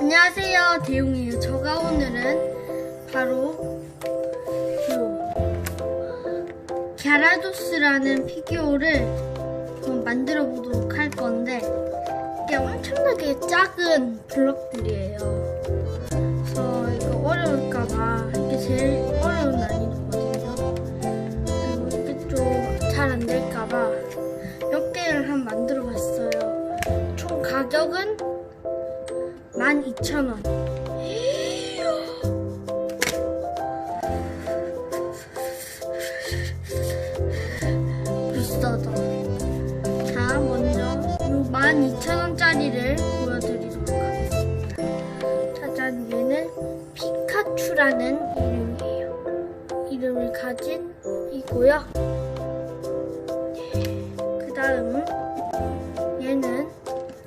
안녕하세요, 대용이에요. 제가 오늘은 바로 요 갸라도스라는 피규어를 좀 만들어 보도록 할 건데 이게 엄청나게 작은 블럭들이에요. 그래서 이거 어려울까봐 이게 제일 어려운 난이도거든요. 그리고 이게 좀 잘 안 될까봐 몇 개를 한 만들어 봤어요. 총 가격은 12,000원. 비싸다. 자, 먼저 요 12,000원짜리를 보여드리도록 하겠습니다. 짜잔, 얘는 피카츄라는 이름이에요. 이름을 가진 이고요. 그 다음은 얘는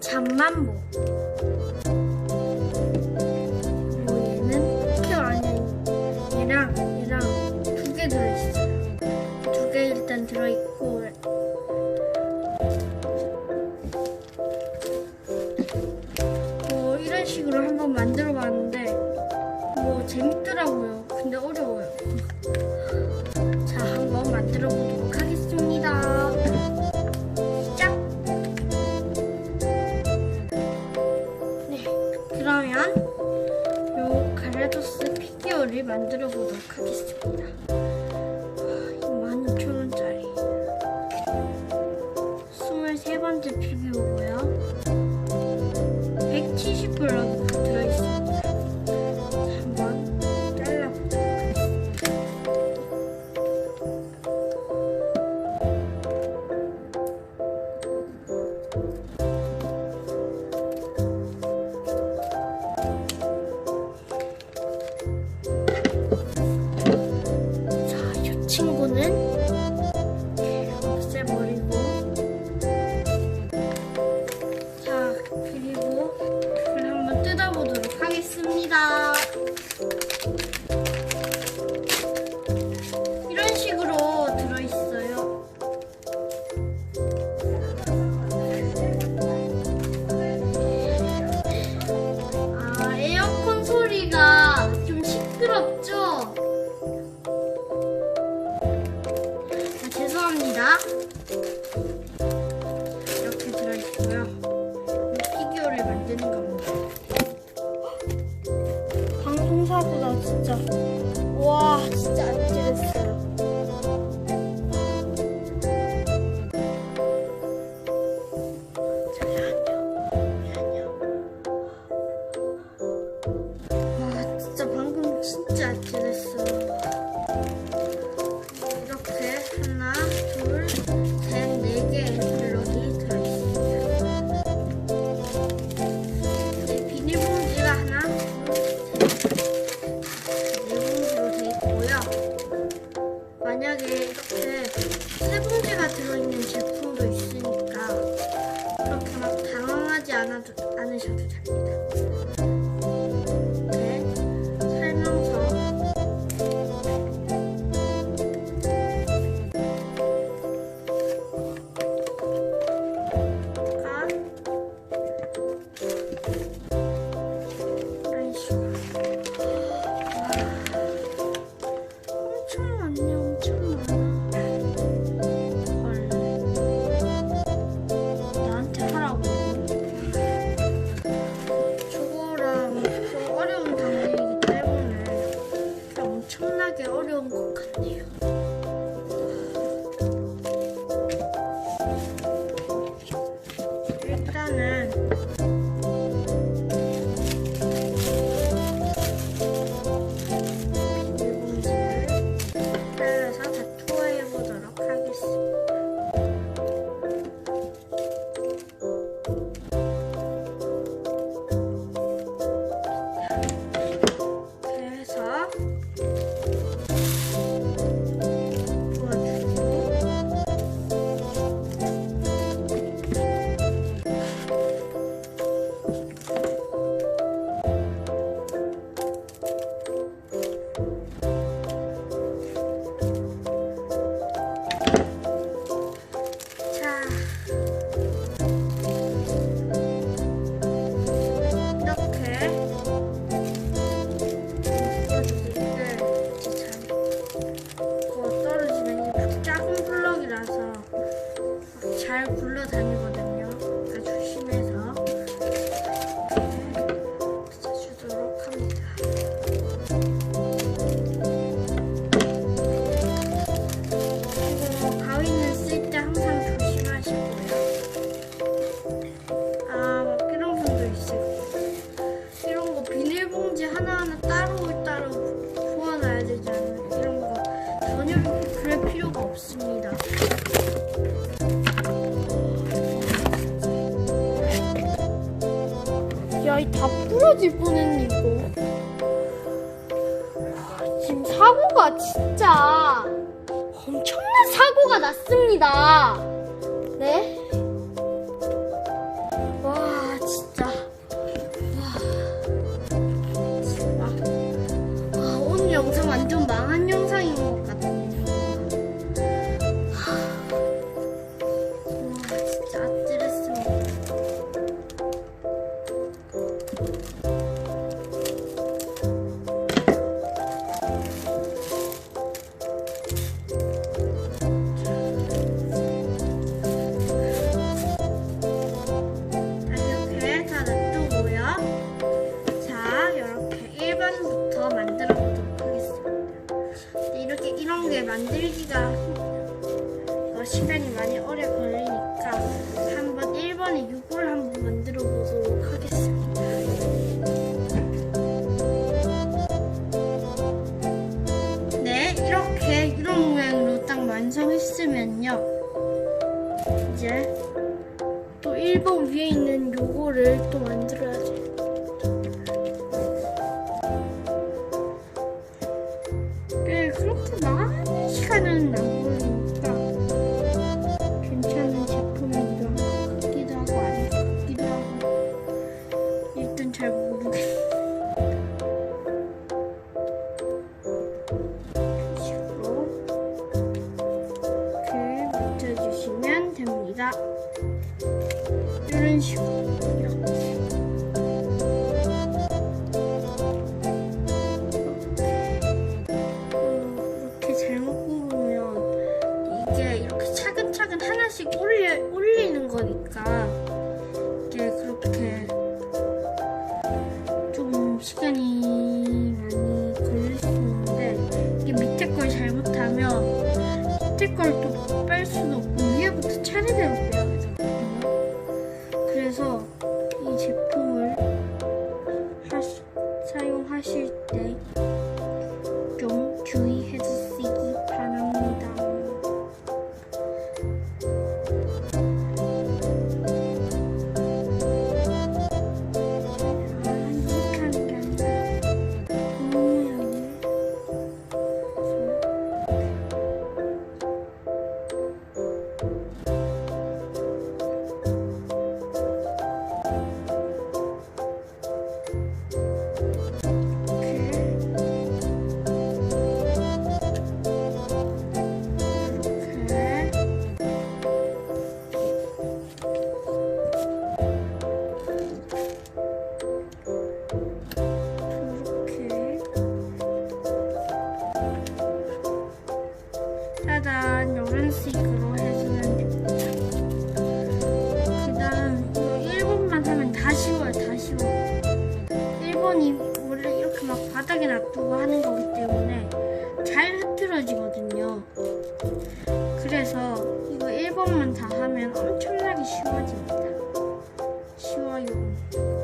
잠만보. 근데 어려워요. 자 한번 만들어 보도록 하겠습니다. 시작. 네, 그러면 요 가라도스 피규어를 만들어 보도록 하겠습니다. 죄송합니다. 이렇게 들어있고요. 이 피규어를 만드는 겁니다. 방송사보다 진짜 와 진짜 잠시만요. 와 진짜 진짜 안찍었어 야, 이 다 부러질 뻔했네, 이거. 아, 지금 사고가 진짜 엄청난 사고가 났습니다. 네? 이런 게 만들기가 어, 시간이 많이 오래 걸리니까 한번 1번에 6을 한번 만들어 보도록 하겠습니다. 네, 이렇게 이런 모양으로 딱 완성했으면요. 이제 또 1번 위에 있는 요거를 또 만들어야죠. 穷。 흐트러지거든요. 그래서 이거 1번만 다 하면 엄청나게 쉬워집니다. 쉬워요.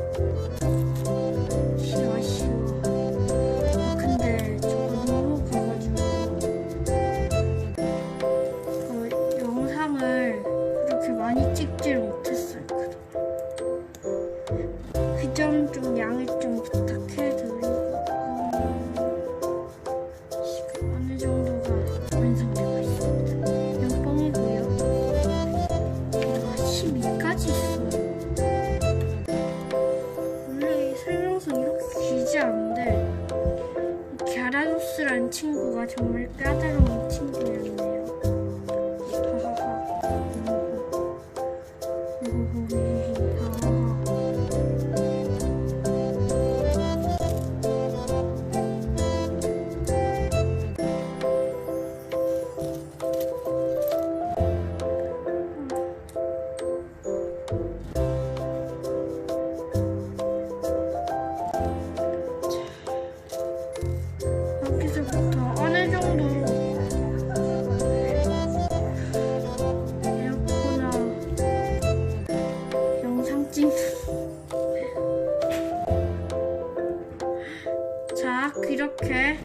자, 이렇게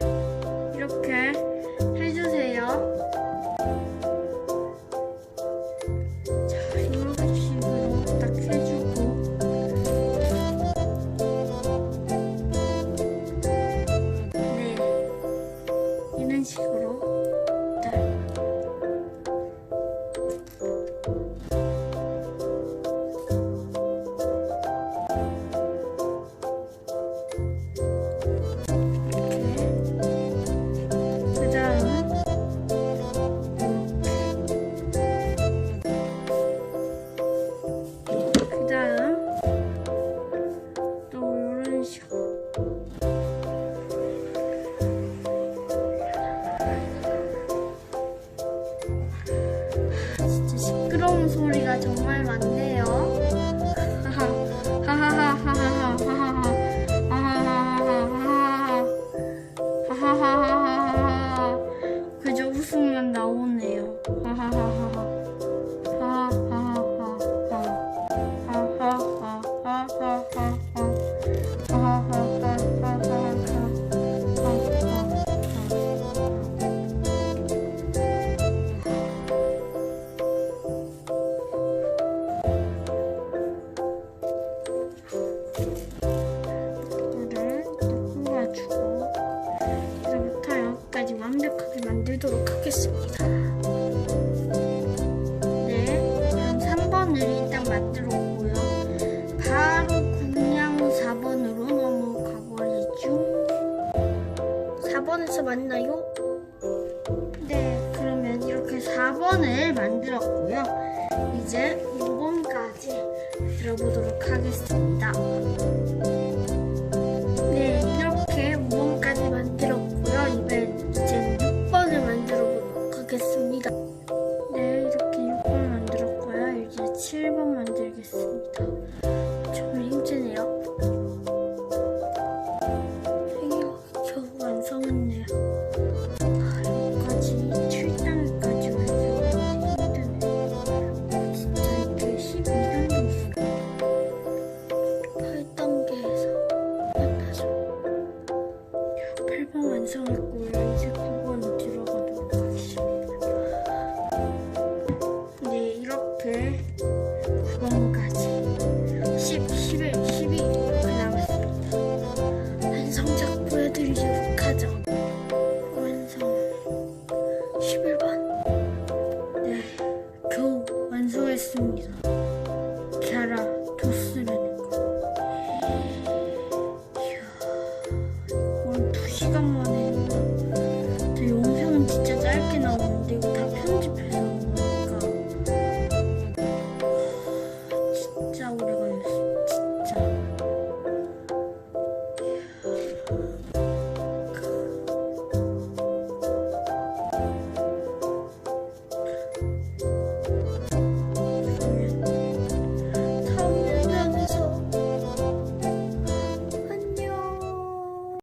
이렇게 해주세요. 소리가 정말 많네요. 4번에서 만나요? 네, 그러면 이렇게 4번을 만들었고요. 이제 5번까지 들어보도록 하겠습니다. Okay.